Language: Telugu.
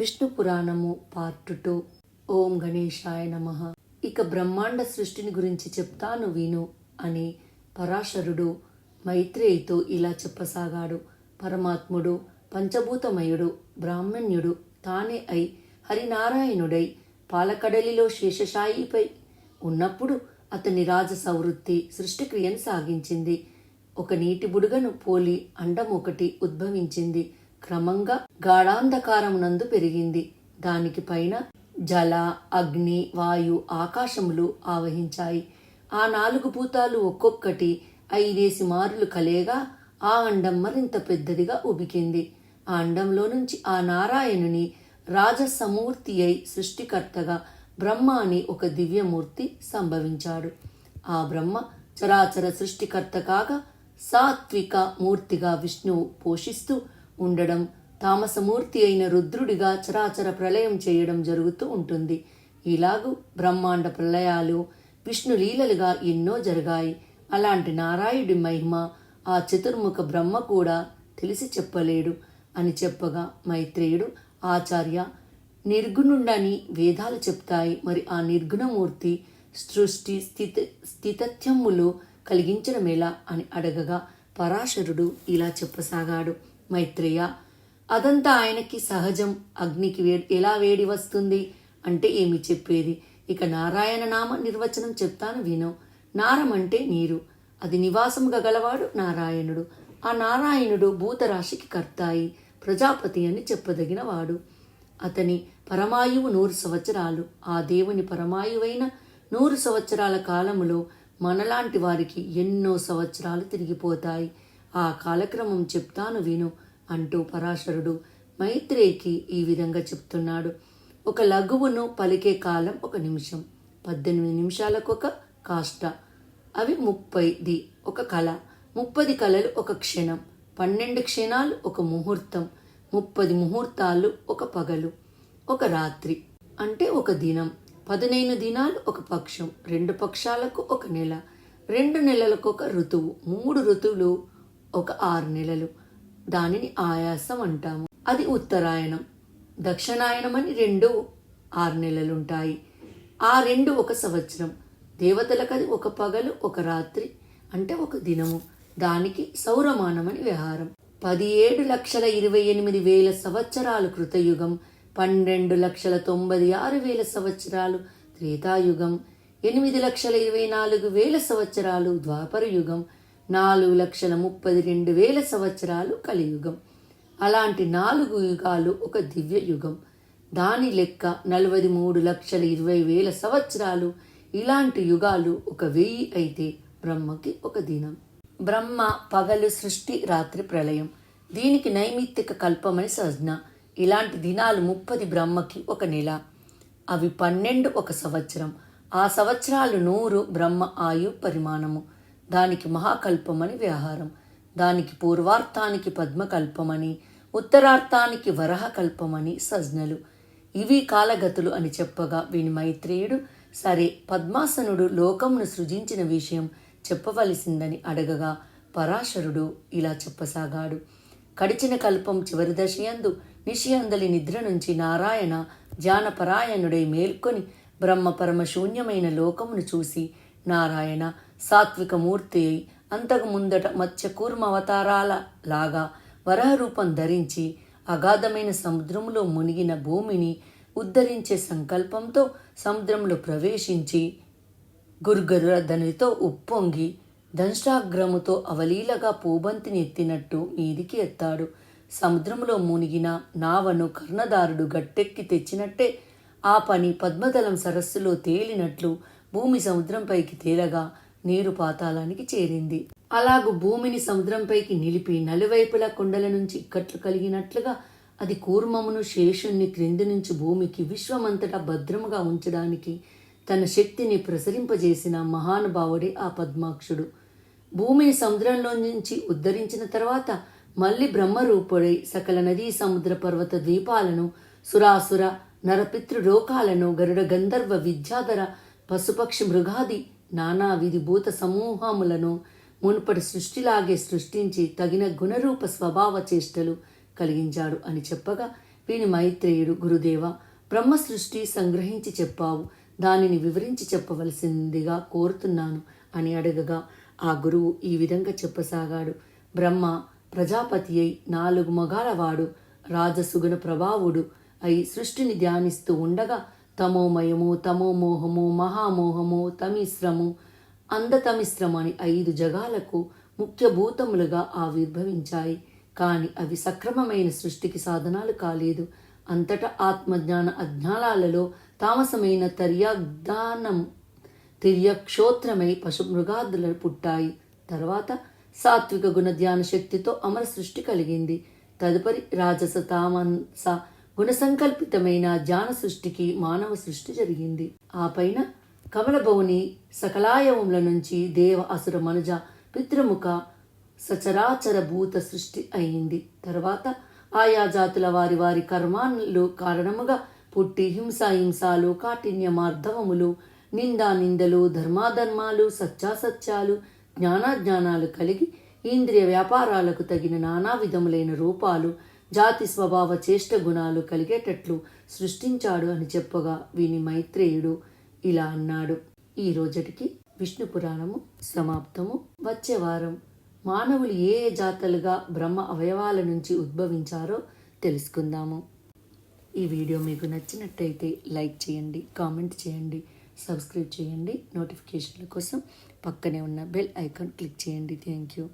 విష్ణు పురాణము పార్ట్ టూ ఓం గణేశాయ నమ. ఇక బ్రహ్మాండ సృష్టిని గురించి చెప్తాను విను అని పరాశరుడు మైత్రేయితో ఇలా చెప్పసాగాడు. పరమాత్ముడు పంచభూతమయుడు బ్రాహ్మణ్యుడు తానే అయి హరినారాయణుడై పాలకడలిలో శేషశాయిపై ఉన్నప్పుడు అతని రాజసవృత్తి సృష్టిక్రియను సాగించింది. ఒక నీటి బుడుగను పోలి అండం ఒకటి ఉద్భవించింది. క్రమంగా గాఢాంధకారం నందు పెరిగింది. దానికి పైన జల అగ్ని వాయు ఆకాశములు ఆవహించాయి. ఆ నాలుగు భూతాలు ఒక్కొక్కటి ఐదేసి మారులు కలేగా ఆ అండం మరింత పెద్దదిగా ఉబికింది. ఆ అండంలో నుంచి ఆ నారాయణుని రాజసమూర్తి అయి సృష్టికర్తగా బ్రహ్మ అని ఒక దివ్యమూర్తి సంభవించాడు. ఆ బ్రహ్మ చరాచర సృష్టికర్త కాగా సాత్విక మూర్తిగా విష్ణువు పోషిస్తూ ఉండడం తామసమూర్తి అయిన రుద్రుడిగా చరాచర ప్రళయం చేయడం జరుగుతూ ఉంటుంది. ఇలాగూ బ్రహ్మాండ ప్రళయాలు విష్ణు లీలలుగా ఎన్నో జరిగాయి. అలాంటి నారాయుడి మహిమ ఆ చతుర్ముఖ బ్రహ్మ కూడా తెలిసి చెప్పలేడు అని చెప్పగా మైత్రేయుడు ఆచార్య నిర్గుణుండని వేదాలు చెప్తాయి. మరి ఆ నిర్గుణమూర్తి సృష్టి స్థితి స్థితత్యములు కలిగించడమేలా అని అడగగా పరాశరుడు ఇలా చెప్పసాగాడు. మైత్రేయ అదంతా ఆయనకి సహజం. అగ్నికి వే ఎలా వేడి వస్తుంది అంటే ఏమి చెప్పేది? ఇక నారాయణ నామ నిర్వచనం చెప్తాను విను. నారం అంటే నీరు. అది నివాసముగా గలవాడు నారాయణుడు. ఆ నారాయణుడు భూతరాశికి కర్తాయి ప్రజాపతి అని చెప్పదగిన వాడు అతని పరమాయువు నూరు సంవత్సరాలు. ఆ దేవుని పరమాయువైన నూరు సంవత్సరాల కాలములో మనలాంటి వారికి ఎన్నో సంవత్సరాలు తిరిగిపోతాయి. ఆ కాలక్రమం చెప్తాను విను అంటూ పరాశరుడు మైత్రేయికి ఈ విధంగా చెప్తున్నాడు. ఒక లఘువును పలికే కాలం ఒక నిమిషం పద్దెనిమిది నిమిషాలకు ఒక కాష్ట అవి ముప్పైది ఒక కళ ముప్పది కళలు ఒక క్షణం పన్నెండు క్షణాలు ఒక ముహూర్తం ముప్పది ముహూర్తాలు ఒక పగలు ఒక రాత్రి అంటే ఒక దినం పదిహేను దినాలు ఒక పక్షం రెండు పక్షాలకు ఒక నెల రెండు నెలలకు ఒక ఋతువు మూడు ఋతువులు ఒక ఆరు నెలలు. దానిని ఆయాసం అంటాము. అది ఉత్తరాయణం. దక్షిణాయనం అని రెండు ఆరు నెలలుంటాయి. ఆ రెండు ఒక సంవత్సరం. దేవతలకు అది ఒక పగలు ఒక రాత్రి అంటే ఒక దినము. దానికి సౌరమానమని విహారం వ్యవహారం. పదిహేడు లక్షల ఇరవై ఎనిమిది వేల సంవత్సరాలు కృతయుగం. పన్నెండు లక్షల తొంభై ఆరు వేల సంవత్సరాలు త్రేతాయుగం. ఎనిమిది లక్షల ఇరవై నాలుగు వేల సంవత్సరాలు ద్వాపర యుగం నాలుగు లక్షల ముప్పది రెండు వేల సంవత్సరాలు కలియుగం. అలాంటి నాలుగు యుగాలు ఒక దివ్య యుగం. దాని లెక్క నలభై మూడు లక్షల ఇరవై వేల సంవత్సరాలు ఇలాంటి యుగాలు ఒక వెయ్యి అయితే బ్రహ్మకి ఒక దినం. బ్రహ్మ పగలు సృష్టి రాత్రి ప్రళయం. దీనికి నైమిత్తిక కల్పమని సజ్ఞ. ఇలాంటి దినాలు ముప్పది బ్రహ్మకి ఒక నెల. అవి పన్నెండు ఒక సంవత్సరం. ఆ సంవత్సరాలు నూరు బ్రహ్మ ఆయు పరిమాణము. దానికి మహాకల్పమని వ్యవహారం. దానికి పూర్వార్థానికి పద్మకల్పమని ఉత్తరార్థానికి వరహ కల్పమని సజ్ఞలు. ఇవి కాలగతులు అని చెప్పగా వీని మైత్రేయుడు సరే పద్మాసనుడు లోకమును సృజించిన విషయం చెప్పవలసిందని అడగగా పరాశరుడు ఇలా చెప్పసాగాడు. కడిచిన కల్పం చివరి దశయందు నిషియందలి నిద్ర నుంచి నారాయణ జానపరాయణుడై మేల్కొని బ్రహ్మ పరమ శూన్యమైన లోకమును చూసి నారాయణ సాత్విక మూర్తి అయి అంతకు ముందట మత్స్యకూర్మ అవతారాల లాగా వరహరూపం ధరించి అగాధమైన సముద్రంలో మునిగిన భూమిని ఉద్ధరించే సంకల్పంతో సముద్రంలో ప్రవేశించి గుర్గరుడనితో ఉప్పొంగి దంష్టాగ్రముతో అవలీలగా పూబంతిని ఎత్తినట్టు మీదికి ఎత్తాడు. సముద్రంలో మునిగిన నావను కర్ణదారుడు గట్టెక్కి తెచ్చినట్టే ఆ పని పద్మదళం సరస్సులో తేలినట్లు భూమి సముద్రంపైకి తేలగా నీరు పాతాళానికి చేరింది. అలాగు భూమిని సముద్రంపైకి నిలిపి నలువైపులా కొండల నుంచి ఇక్కట్లు కలిగినట్లుగా అది కూర్మమును శేషుణ్ణి క్రింది నుంచి భూమికి విశ్వమంతటా భద్రముగా ఉంచడానికి తన శక్తిని ప్రసరింపజేసిన మహానుభావుడే ఆ పద్మాక్షుడు. భూమిని సముద్రంలో నుంచి ఉద్ధరించిన తర్వాత మళ్ళీ బ్రహ్మరూపుడై సకల నదీ సముద్ర పర్వత ద్వీపాలను సురాసుర నరపితృలోకాలను గరుడ గంధర్వ విద్యాధర పశుపక్షి మృగాది నానా విధి భూత సమూహములను మునుపటి సృష్టిలాగే సృష్టించి తగిన గుణరూప స్వభావ చేష్టలు కలిగించాడు అని చెప్పగా వీని మైత్రేయుడు గురుదేవ బ్రహ్మ సృష్టి సంగ్రహించి చెప్పావు. దానిని వివరించి చెప్పవలసిందిగా కోరుతున్నాను అని అడగగా ఆ గురువు ఈ విధంగా చెప్పసాగాడు. బ్రహ్మ ప్రజాపతి అయి నాలుగు మగాలవాడు రాజసుగుణ ప్రభావుడు అయి సృష్టిని ధ్యానిస్తూ ఉండగా తమోమయము తమోమోహము మహామోహము తమిశ్రము అందతమిశ్రము అని ఐదు జగాలకు ముఖ్య భూతములుగా ఆవిర్భవించాయి. కానీ అవి సక్రమమైన సృష్టికి సాధనాలు కాలేదు. అంతటా ఆత్మజ్ఞాన అజ్ఞానాలలో తామసమైన తర్యాగ్దానం తిర్యక్షోత్రమై పశుమృగాదులు పుట్టాయి. తర్వాత సాత్విక గుణ ధ్యాన శక్తితో అమర సృష్టి కలిగింది. తదుపరి రాజస తామస గుణసంకల్పితమైన ధ్యాన సృష్టికి మానవ సృష్టి జరిగింది. ఆ పైన కమలభవుని సకలాయవముల నుంచి దేవ అసుర మనుజ పితృముఖ సచరాచర భూత సృష్టి అయింది. తర్వాత ఆయా జాతుల వారి వారి కర్మాలు కారణముగా పుట్టి హింసాహింసాలు కాఠిన్య మార్ధవములు నిందా నిందలు ధర్మాధర్మాలు సత్యాసత్యాలు జ్ఞానాజ్ఞానాలు కలిగి ఇంద్రియ వ్యాపారాలకు తగిన నానా విధములైన రూపాలు జాతి స్వభావ చేష్ట గుణాలు కలిగేటట్లు సృష్టించాడు అని చెప్పగా విని మైత్రేయుడు ఇలా అన్నాడు. ఈ రోజుటికి విష్ణు పురాణము సమాప్తము. వచ్చే వారం మానవులు ఏ ఏ జాతలుగా బ్రహ్మ అవయవాల నుంచి ఉద్భవించారో తెలుసుకుందాము. ఈ వీడియో మీకు నచ్చినట్టయితే లైక్ చేయండి కామెంట్ చేయండి సబ్స్క్రైబ్ చేయండి. నోటిఫికేషన్ల కోసం పక్కనే ఉన్న బెల్ ఐకాన్ క్లిక్ చేయండి. Thank you.